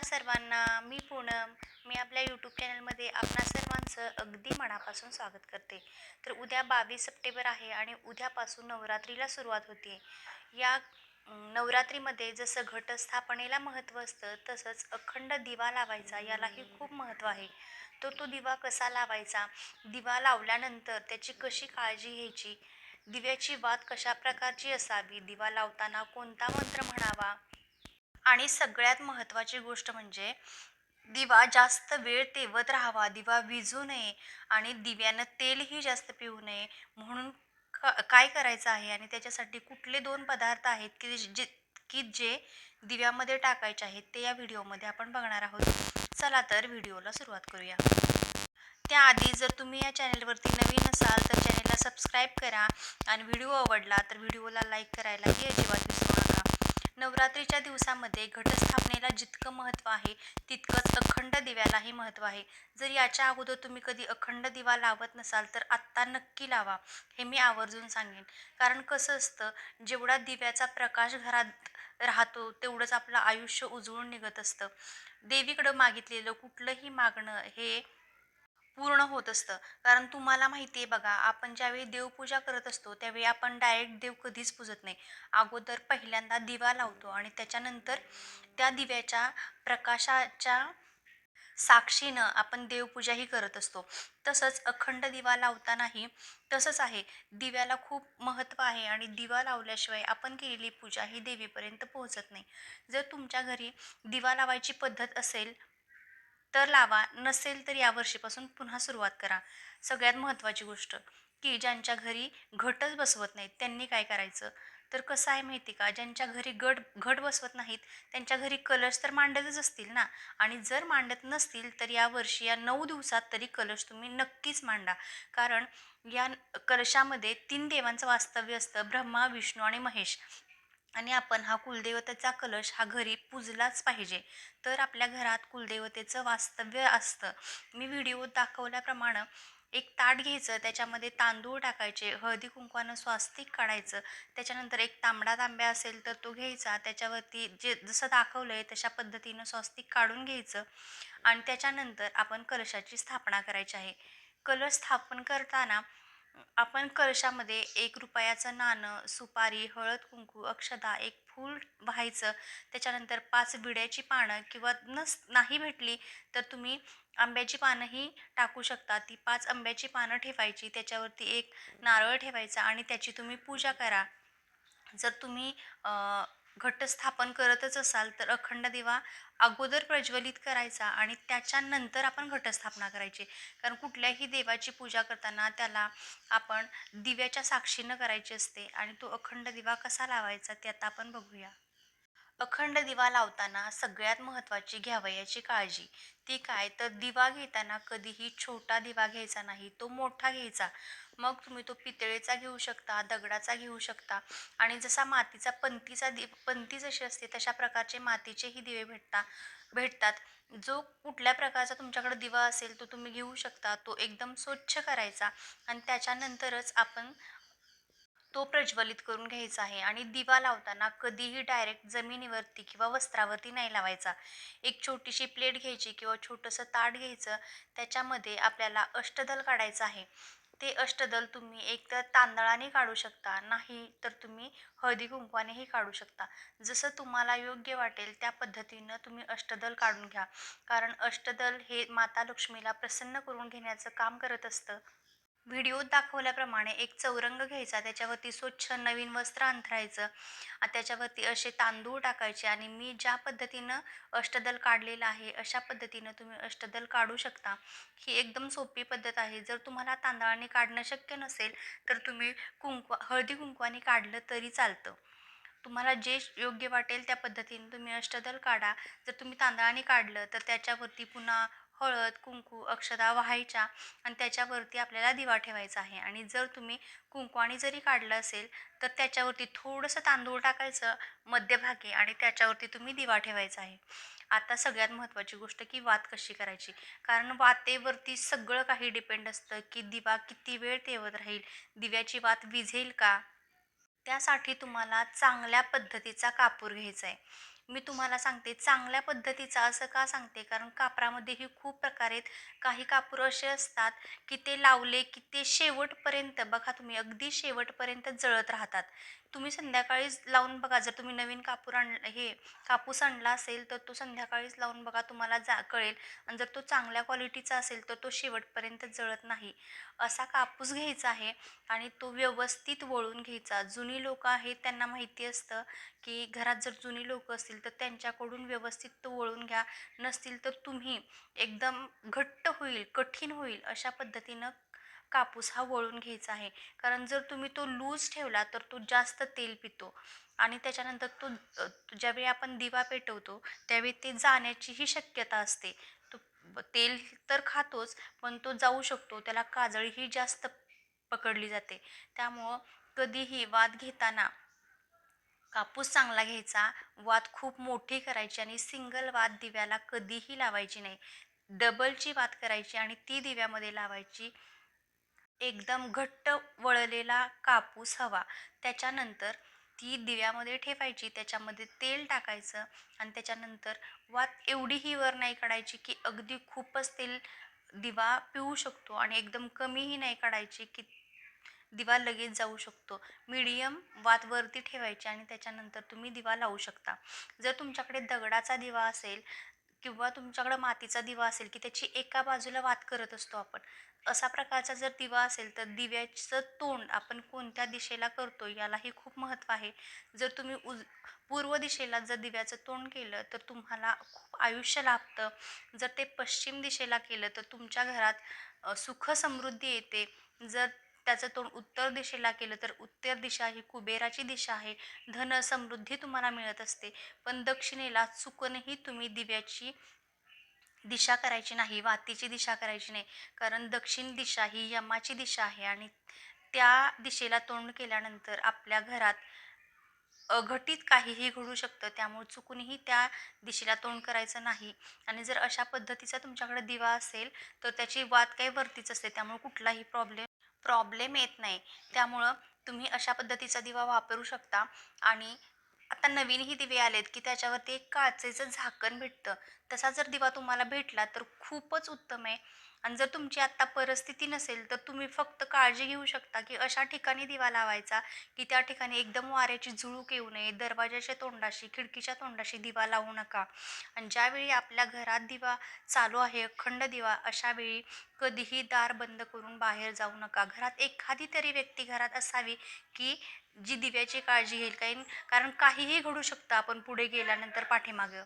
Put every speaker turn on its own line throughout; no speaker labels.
नमस्कार सर्वांना मी पूनम मी आपल्या यूट्यूब चॅनलमध्ये आपणा सर्वांचं अगदी मनापासून स्वागत करते. तर उद्या बावीस सप्टेंबर आहे आणि उद्यापासून नवरात्रीला सुरुवात होते. या नवरात्रीमध्ये जसं घटस्थापनेला महत्त्व असतं तसंच अखंड दिवा लावायचा यालाही खूप महत्त्व आहे. तो तो दिवा कसा लावायचा? दिवा लावल्यानंतर त्याची कशी काळजी घ्यायची? दिव्याची वात कशा प्रकारची असावी? दिवा लावताना कोणता मंत्र म्हणावा? आणि सगळ्यात महत्त्वाची गोष्ट म्हणजे दिवा जास्त वेळ तेवत राहावा. दिवा विजू नये आणि दिव्यानं तेलही जास्त पिऊ नये. म्हणून का काय करायचं आहे आणि त्याच्यासाठी कुठले दोन पदार्थ आहेत की जे की जे दिव्यामध्ये टाकायचे आहेत ते या व्हिडिओमध्ये आपण बघणार आहोत. चला तर व्हिडिओला सुरुवात करूया. त्याआधी जर तुम्ही या चॅनलवरती नवीन असाल तर चॅनलला सबस्क्राईब करा. आणि व्हिडिओ आवडला तर व्हिडिओला लाईक करायलाही अजिबात विसरू नवरात्रीच्या दिवसामध्ये घटस्थापनेला जितकं महत्त्व आहे तितकंच अखंड दिव्यालाही महत्त्व आहे. जर याच्या अगोदर तुम्ही कधी अखंड दिवा लावत नसाल तर आत्ता नक्की लावा हे मी आवर्जून सांगेन. कारण कसं असतं जेवढा दिव्याचा प्रकाश घरात राहतो तेवढंच आपलं आयुष्य उजळून निघत असतं. देवीकडं मागितलेलं कुठलंही मागणं हे पूर्ण होत असतं. कारण तुम्हाला माहिती आहे बघा आपण ज्यावेळी देवपूजा करत असतो त्यावेळी आपण डायरेक्ट देव कधीच पूजत नाही. अगोदर पहिल्यांदा दिवा लावतो आणि त्याच्यानंतर त्या दिव्याच्या प्रकाशाच्या साक्षीनं आपण देवपूजाही करत असतो. तसंच अखंड दिवा लावतानाही तसंच आहे. दिव्याला खूप महत्त्व आहे आणि दिवा लावल्याशिवाय आपण केलेली पूजा ही देवीपर्यंत पोहोचत नाही. जर तुमच्या घरी दिवा लावायची पद्धत असेल तर लावा नसेल तर यावर्षीपासून पुन्हा सुरुवात करा. सगळ्यात महत्त्वाची गोष्ट की ज्यांच्या घरी घटच बसवत नाहीत त्यांनी काय करायचं? तर कसं आहे माहिती का? ज्यांच्या घरी गट घट बसवत नाहीत त्यांच्या घरी कलश तर मांडतच असतील ना? आणि जर मांडत नसतील तर या वर्षी या नऊ दिवसात तरी कलश तुम्ही नक्कीच मांडा. कारण या कलशामध्ये तीन देवांचं वास्तव्य असतं ब्रह्मा विष्णू आणि महेश. आणि आपण हा कुलदेवतेचा कलश हा घरी पूजलाच पाहिजे. तर आपल्या घरात कुलदेवतेचं वास्तव्य असतं. मी व्हिडिओ दाखवल्याप्रमाणे एक ताट घ्यायचं त्याच्यामध्ये तांदूळ टाकायचे हळदी कुंकवानं स्वास्तिक काढायचं त्याच्यानंतर एक तांबडा तांब्या असेल तर तो घ्यायचा त्याच्यावरती जे जसं दाखवलं आहे तशा पद्धतीनं स्वास्तिक काढून घ्यायचं आणि त्याच्यानंतर आपण कलशाची स्थापना करायची आहे. कलश स्थापन करताना आपण कळशामध्ये एक रुपयाचं नाणं सुपारी हळद कुंकू अक्षदा एक फूल व्हायचं त्याच्यानंतर पाच विड्याची पानं किंवा नस नाही भेटली तर तुम्ही आंब्याची पानंही टाकू शकता. ती पाच आंब्याची पानं ठेवायची त्याच्यावरती एक नारळ ठेवायचा आणि त्याची तुम्ही पूजा करा. जर तुम्ही घटस्थापन करतच असाल तर अखंड दिवा अगोदर प्रज्वलित करायचा आणि त्याच्यानंतर आपण घटस्थापना करायची. कारण कुठल्याही देवाची पूजा करताना त्याला आपण दिव्याच्या साक्षीनं करायची असते आणि तो अखंड दिवा कसा लावायचा ते आता आपण बघूया. अखंड दिवा लावताना सगळ्यात महत्त्वाची घ्यावयाची काळजी. ती काय? तर दिवा घेताना कधीही छोटा दिवा घ्यायचा नाही तो मोठा घ्यायचा. मग तुम्ही तो पितळेचा घेऊ शकता दगडाचा घेऊ शकता. आणि जसा मातीचा पंतीचा दि पंती जशी असते तशा प्रकारचे मातीचेही दिवे भेटता भेटतात. जो कुठल्या प्रकारचा तुमच्याकडे दिवा असेल तो तुम्ही घेऊ शकता. तो एकदम स्वच्छ करायचा आणि त्याच्यानंतरच आपण तो प्रज्वलित करून घ्यायचा आहे. आणि दिवा लावताना कधीही डायरेक्ट जमिनीवरती किंवा वस्त्रावरती नाही लावायचा. एक छोटीशी प्लेट घ्यायची किंवा छोटंसं ताट घ्यायचं. त्याच्यामध्ये आपल्याला अष्टदल काढायचं आहे. ते अष्टदल तुम्ही एक तर तांदळाने काढू शकता नाही तर तुम्ही हळदी कुंकवानेही काढू शकता. जसं तुम्हाला योग्य वाटेल त्या पद्धतीनं तुम्ही अष्टदल काढून घ्या. कारण अष्टदल हे माता लक्ष्मीला प्रसन्न करून घेण्याचं काम करत असतं. व्हिडिओत दाखवल्याप्रमाणे एक चौरंग घ्यायचा त्याच्यावरती स्वच्छ नवीन वस्त्र अंथरायचं त्याच्यावरती असे तांदूळ टाकायचे आणि मी ज्या पद्धतीनं अष्टदल काढलेलं आहे अशा पद्धतीनं तुम्ही अष्टदल काढू शकता. ही एकदम सोपी पद्धत आहे. जर तुम्हाला तांदळाने काढणं शक्य नसेल तर तुम्ही कुंकवा हळदी कुंकवाने काढलं तरी चालतं. तुम्हाला जे योग्य वाटेल त्या पद्धतीने तुम्ही अष्टदल काढा. जर तुम्ही तांदळाने काढलं तर त्याच्यावरती पुन्हा हळद कुंकू अक्षदा व्हायच्या आणि त्याच्यावरती आपल्याला दिवा ठेवायचा आहे. आणि जर तुम्ही कुंकवाने जरी काढलं असेल तर त्याच्यावरती थोडंसं तांदूळ टाकायचं मध्यभागी आणि त्याच्यावरती तुम्ही दिवा ठेवायचा आहे. आता सगळ्यात महत्त्वाची गोष्ट की वात कशी करायची? कारण वातेवरती सगळं काही डिपेंड असतं की दिवा किती वेळ तेवत राहील दिव्याची वात विझेल का? त्यासाठी तुम्हाला चांगल्या पद्धतीचा कापूर घ्यायचा आहे. मी तुम्हाला सांगते चांगल्या पद्धतीचा असं का सांगते? कारण कापरामध्येही खूप प्रकार आहेत काही कापूर असे असतात की ते लावले की ते शेवटपर्यंत बघा तुम्ही अगदी शेवटपर्यंत जळत राहतात. तुम्ही संध्याकाळीच लावून बघा. जर तुम्ही नवीन कापूर आण हे कापूस आणला असेल तर तो संध्याकाळीच लावून बघा तुम्हाला जा कळेल. आणि जर तो चांगल्या क्वालिटीचा असेल तर तो शेवटपर्यंत जळत नाही. असा कापूस घ्यायचा आहे आणि तो व्यवस्थित वळून घ्यायचा. जुनी लोकं आहेत त्यांना माहिती असतं की घरात जर जुनी लोक असतील तर त्यांच्याकडून व्यवस्थित तो वळून घ्या. नसतील तर तुम्ही एकदम घट्ट होईल कठीण होईल अशा पद्धतीनं कापूस हा वळून घ्यायचा आहे. कारण जर तुम्ही तो लूज ठेवला तर तो जास्त तेल पितो. आणि त्याच्यानंतर तो ज्यावेळी आपण दिवा पेटवतो त्यावेळी ते जाण्याचीही शक्यता असते. तो तेल तर खातोच पण तो जाऊ शकतो. त्याला काजळीही जास्त पकडली जाते. त्यामुळं कधीही वाद घेताना कापूस चांगला घ्यायचा वात खूप मोठी करायची आणि सिंगल वात दिव्याला कधीही लावायची नाही. डबलची वात करायची आणि ती दिव्यामध्ये लावायची. एकदम घट्ट वळलेला कापूस हवा. त्याच्यानंतर ती दिव्यामध्ये ठेवायची त्याच्यामध्ये तेल टाकायचं आणि त्याच्यानंतर वात एवढीही वर नाही काढायची की अगदी खूपच तेल दिवा पिऊ शकतो आणि एकदम कमीही नाही काढायची की दिवा लगेच जाऊ शकतो. मीडियम वात वरती ठेवायची आणि त्याच्यानंतर तुम्ही दिवा लावू शकता. जर तुमच्याकडे दगडाचा दिवा असेल किंवा तुमच्याकडं मातीचा दिवा असेल की त्याची एका बाजूला वात करत असतो आपण असा प्रकारचा जर दिवा असेल तर दिव्याचं तोंड आपण कोणत्या दिशेला करतो यालाही खूप महत्त्व आहे. जर तुम्ही उज पूर्व दिशेला जर दिव्याचं तोंड केलं तर तुम्हाला खूप आयुष्य लाभतं. जर ते पश्चिम दिशेला केलं तर तुमच्या घरात सुख समृद्धी येते. जर त्याचं तोंड उत्तर दिशेला केलं तर उत्तर दिशा ही कुबेराची दिशा आहे. धन समृद्धी तुम्हाला मिळत असते. पण दक्षिणेला चुकूनही तुम्ही दिव्याची दिशा करायची नाही वातीची दिशा करायची नाही. कारण दक्षिण दिशा ही यमाची दिशा आहे आणि त्या दिशेला तोंड केल्यानंतर आपल्या घरात अघटित काहीही घडू शकतं त्यामुळे चुकूनही त्या दिशेला तोंड करायचं नाही. आणि जर अशा पद्धतीचा तुमच्याकडे दिवा असेल तर त्याची वात काही वरतीच असते त्यामुळे कुठलाही प्रॉब्लेम प्रॉब्लेम येत नाही. त्यामुळं तुम्ही अशा पद्धतीचा दिवा वापरू शकता. आणि आता नवीनही दिवे आलेत की त्याच्यावरती एक काचेचं झाकण भेटतं. तसा जर दिवा तुम्हाला भेटला तर खूपच उत्तम आहे. आणि जर तुमची आत्ता परिस्थिती नसेल तर तुम्ही फक्त काळजी घेऊ शकता की अशा ठिकाणी दिवा लावायचा की त्या ठिकाणी एकदम वाऱ्याची झुळूक येऊ नये दरवाजाच्या तोंडाशी खिडकीच्या तोंडाशी दिवा लावू नका. आणि ज्यावेळी आपल्या घरात दिवा चालू आहे अखंड दिवा अशावेळी कधीही दार बंद करून बाहेर जाऊ नका. घरात एखादी तरी व्यक्ती घरात असावी की जी दिव्याची काळजी घेईल. काही कारण काहीही घडू शकतं आपण पुढे गेल्यानंतर पाठीमागं.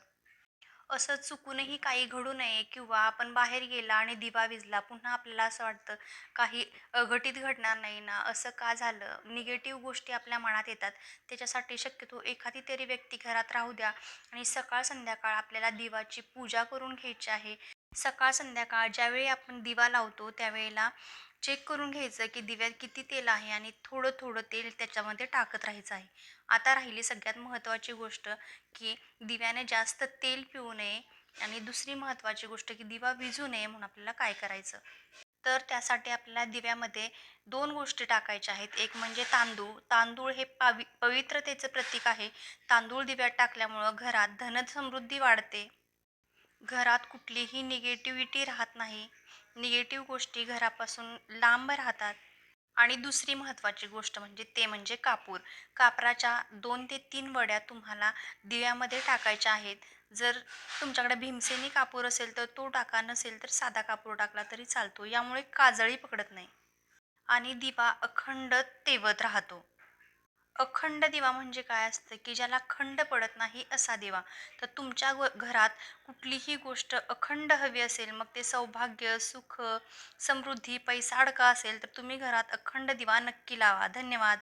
असं चुकूनही काही घडू नये किंवा आपण बाहेर गेला आणि दिवा विजला पुन्हा आपल्याला असं वाटतं काही अघटित घडणार नाही ना? असं का झालं? निगेटिव्ह गोष्टी आपल्या मनात येतात. त्याच्यासाठी शक्यतो एखादी तरी व्यक्ती घरात राहू द्या आणि सकाळ संध्याकाळ आपल्याला दिवाची पूजा करून घ्यायची आहे. सकाळ संध्याकाळ ज्यावेळी आपण दिवा लावतो त्यावेळेला चेक करून घ्यायचं की दिव्यात किती तेल आहे आणि थोडं थोडं तेल त्याच्यामध्ये टाकत राहायचं आहे. आता राहिली सगळ्यात महत्त्वाची गोष्ट की दिव्याने जास्त तेल पिऊ नये आणि दुसरी महत्त्वाची गोष्ट की दिवा विझू नये म्हणून आपल्याला काय करायचं? तर त्यासाठी आपल्याला दिव्यामध्ये दोन गोष्टी टाकायच्या आहेत. एक म्हणजे तांदूळ. तांदूळ हे पावि पवित्रतेचं प्रतीक आहे. तांदूळ दिव्यात टाकल्यामुळं घरात धनसमृद्धी वाढते. घरात कुठलीही निगेटिव्हिटी राहत नाही. निगेटिव्ह गोष्टी घरापासून लांब राहतात. आणि दुसरी महत्त्वाची गोष्ट म्हणजे ते म्हणजे कापूर. कापराच्या दोन ते तीन वड्या तुम्हाला दिव्यामध्ये टाकायच्या आहेत. जर तुमच्याकडे भीमसेनी कापूर असेल तर तो टाका नसेल तर साधा कापूर टाकला तरी चालतो. यामुळे काजळी पकडत नाही. आणि दिवा अखंड तेवत राहतो. अखंड दिवा म्हणजे काय असतं की ज्याला खंड पडत नाही असा दिवा? तर तुमच्या घरात कुठलीही गोष्ट अखंड हवी असेल मग ते सौभाग्य सुख समृद्धी पैसा अडका असेल तर तुम्ही घरात अखंड दिवा नक्की लावा. धन्यवाद.